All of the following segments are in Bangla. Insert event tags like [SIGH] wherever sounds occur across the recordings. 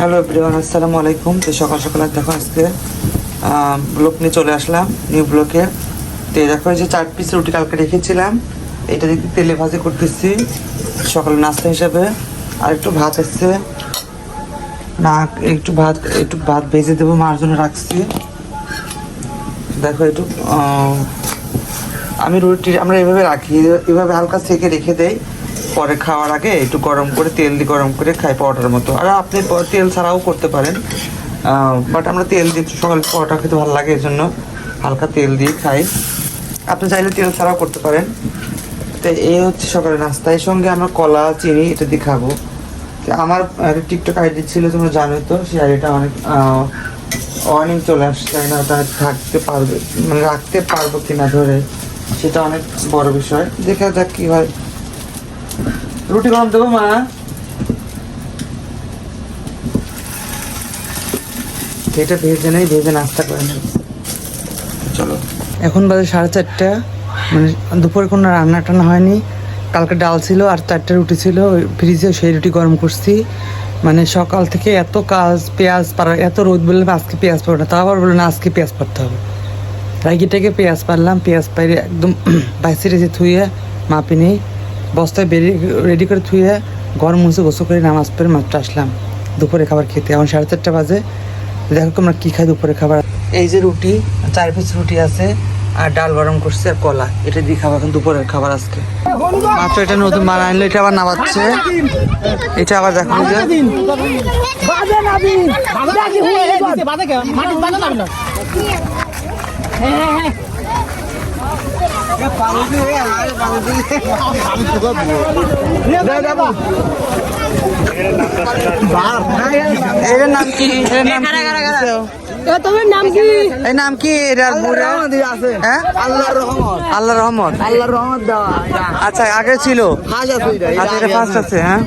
হ্যালো এভরিওয়ান, আসসালামু আলাইকুম। তো সকাল সকাল দেখো আজকে ব্লক নিয়ে চলে আসলাম নিউ ব্লকে তো দেখো যে চার পিস রুটি কালকে রেখেছিলাম। এটা দেখতে তেলে ভাজি করতেছি, সকালে নাস্তা হিসাবে। আর একটু ভাত এসছে না, একটু ভাত একটু ভাত ভেজে দেবো, মার জন্য রাখছি। দেখো একটু আমি রুটি আমরা এভাবে রাখি, এভাবে হালকা সেকে রেখে দেই। পরে খাওয়ার আগে একটু গরম করে তেল দিয়ে গরম করে খাই পরোটার মতো। আর আপনি তেল ছাড়াও করতে পারেন। বাট আমরা তেল দিয়ে সকালে পরোটা খেতে ভালো লাগে এই জন্য হালকা তেল দিয়ে খাই। আপনি চাইলে তেল ছাড়াও করতে পারেন। তো এই হচ্ছে সকালে নাস্তা। এর সঙ্গে আমরা কলা, চিনি এটা দিয়ে খাব। তো আমার একটা টিকটক আইডি ছিল, তোমরা জানোই তো, সেই আইডিটা অনেক অনেক চলে আসছে। তাই না ওটা থাকতে পারবে মানে রাখতে পারব কিনা ধরে। সেটা অনেক বড় বিষয়। দেখা যাক কি হয়। রুটি গরম দেবো মা। এটা ভেজে নেই ভেজে নাস্তা করে নেব। চলো। এখন বাজে সাড়ে চারটা মানে দুপুরে কোনো রান্না টান্না হয়নি। কালকে ডাল ছিল আর চারটে রুটি ছিল ফ্রিজে সেই রুটি গরম করছি। মানে সকাল থেকে এত কাজ পেঁয়াজ পাড়া এত রোদ বললাম আজকে পেঁয়াজ পাবো না তা আবার বলল না আজকে পেঁয়াজ পাড়তে হবে। রাগিটাকে পেঁয়াজ পারলাম পেঁয়াজ পাইরে একদম [CLEARS THROAT] বাইসে রেজে থুয়ে মাপি নেই। বস্তায় বেরিয়ে রেডি করে থুয়ে গরম মুছে গোসল করে নামাজ পড়ে মাত্র আসলাম। দুপুরে খাবার খেতে। এখন সাড়ে চারটা বাজে। দেখো আমরা কী খাই দুপুরে খাবার। এই যে রুটি, চার পিস রুটি আছে, আর ডাল গরম করছে আর কলা। এটা দিয়ে খাবার এখন দুপুরের খাবার আজকে। মাত্র এটা নতুন বানা আনলো, এটা আবার নামাচ্ছে। এটা আবার দেখো যে। এটার নাম কি এটার নাম কি তোমার নাম কি এই নাম কি এটার বুড়া হ্যাঁ আল্লাহর রহমত আল্লাহ রহমত আল্লাহর রহমত আচ্ছা আগে ছিল। আছে আচ্ছা এটা ফার্স্ট আছে হ্যাঁ?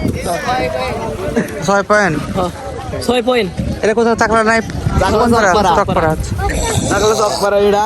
পয়েন্ট এটা কোথাও চাকরা নাই? চাকলা চকপাড়া। চকপাড়া আছে চক পারা এটা।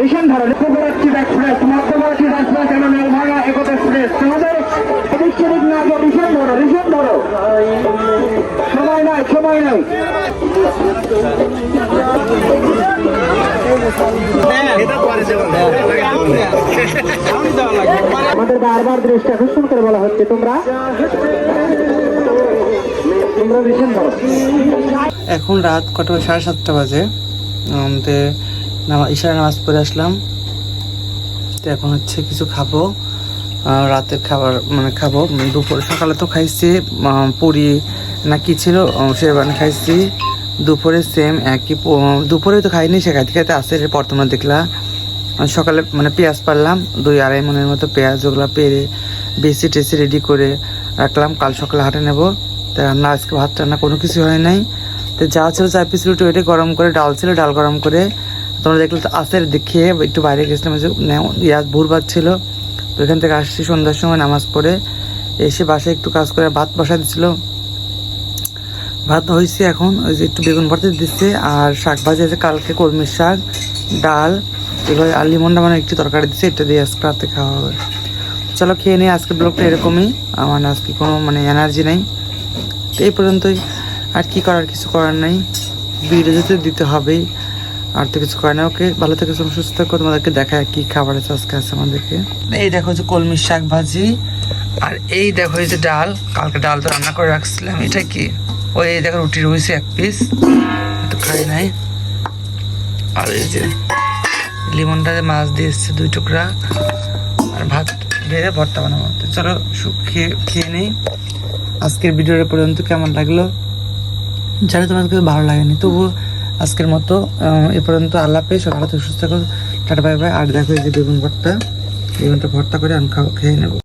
রিসেন ধরো চিত এক্সপ্রেস মধ্যবর্তী চিত এক্সপ্রেস এবং নলভাঙা একতা এক্সপ্রেস তোমাদের এদিক না গিয়ে রিসেন ধরো রিসেন ধরো। সময় নাই সময় নাই। আমাদের বারবার দৃষ্টি আকর্ষণ করে বলা হচ্ছে, তোমরা? তোমরা রিসেন ধরো। এখন রাত কটা? সাড়ে সাতটা বাজে। আমাদের নামা ইশারা নামাজ পড়ে আসলাম। তো এখন হচ্ছে কিছু খাব। রাতের খাবার মানে খাব। উম, দুপুরে সকালে তো খাইছি পুরি না কি ছিল সেবানি খাইছি। দুপুরে সেম একই দুপুরে তো খাইনি সে খাইতে খাইতে আসে এরপর তোমরা দেখলা। সকালে মানে পেঁয়াজ পারলাম দুই আড়াই মনের মতো পেঁয়াজ ওগুলো পেরে বেশি টেসি রেডি করে রাখলাম। কাল সকালে হাটে নেব। তা রান্না আজকে ভাত রান্না কোনো কিছু হয় নাই। তো যা ছিল চার পিস রুটি ওইটা গরম করে, ডাল ছিল, ডাল গরম করে তোমরা দেখলে আসের দেখে একটু বাইরে গেছিলাম যে ইয়াদ ভোরবার ছিল। তো এখান থেকে আসছি সন্ধ্যার সময় নামাজ পড়ে। এসে বাসায় একটু কাজ করে ভাত বসা দিছিল। ভাত হয়েছে এখন, ওই যে একটু বেগুন ভর্তা দিচ্ছে আর শাক ভাজি আছে, কালকে কলমির শাক, ডাল এবার আর লিমনটা মানে একটু তরকারি দিচ্ছে এটা দিয়ে আজকে রাতে খাওয়া হবে। চলো খেয়ে নিই, আজকের ব্লগটা এরকমই। আমার আজকে কোনো মানে এনার্জি নেই। তো এই পর্যন্তই। আর কি করার কিছু করার নেই। ভিডিও যেতে দিতে হবেই। আর তো কিছু করে না ওকে, ভালো থেকে, সুস্থ থাকো। তোমাদেরকে দেখায় কি খাবার আছে আজকে আছে আমাদেরকে। এই দেখো যে কলমির শাক ভাজি। আর এই দেখো এই যে ডাল। কালকে ডাল তো রান্না করে রাখছিলাম। এটা কি? ওই এই দেখো রুটি রয়েছে এক পিস তো খাই নাই। আর এই যে লিমনটা যে মাছ দিয়ে এসছে দুই টুকরা। আর ভাত ভেজে ভর্তা বানাবো। চলো খেয়ে খেয়ে নেই। আজকের ভিডিওটা পর্যন্ত কেমন লাগল? জানি তোমাদের কাছে ভালো লাগেনি। তবুও আজকের মতো এ পর্যন্ত আল্লাহ পেয়ে সকালে সুস্থ থাকো। Tata, bye bye. আর দেখো এই যে বেগুন ভর্তা, বেগুনটা ভর্তা করে আমি খাও খেয়ে নেব।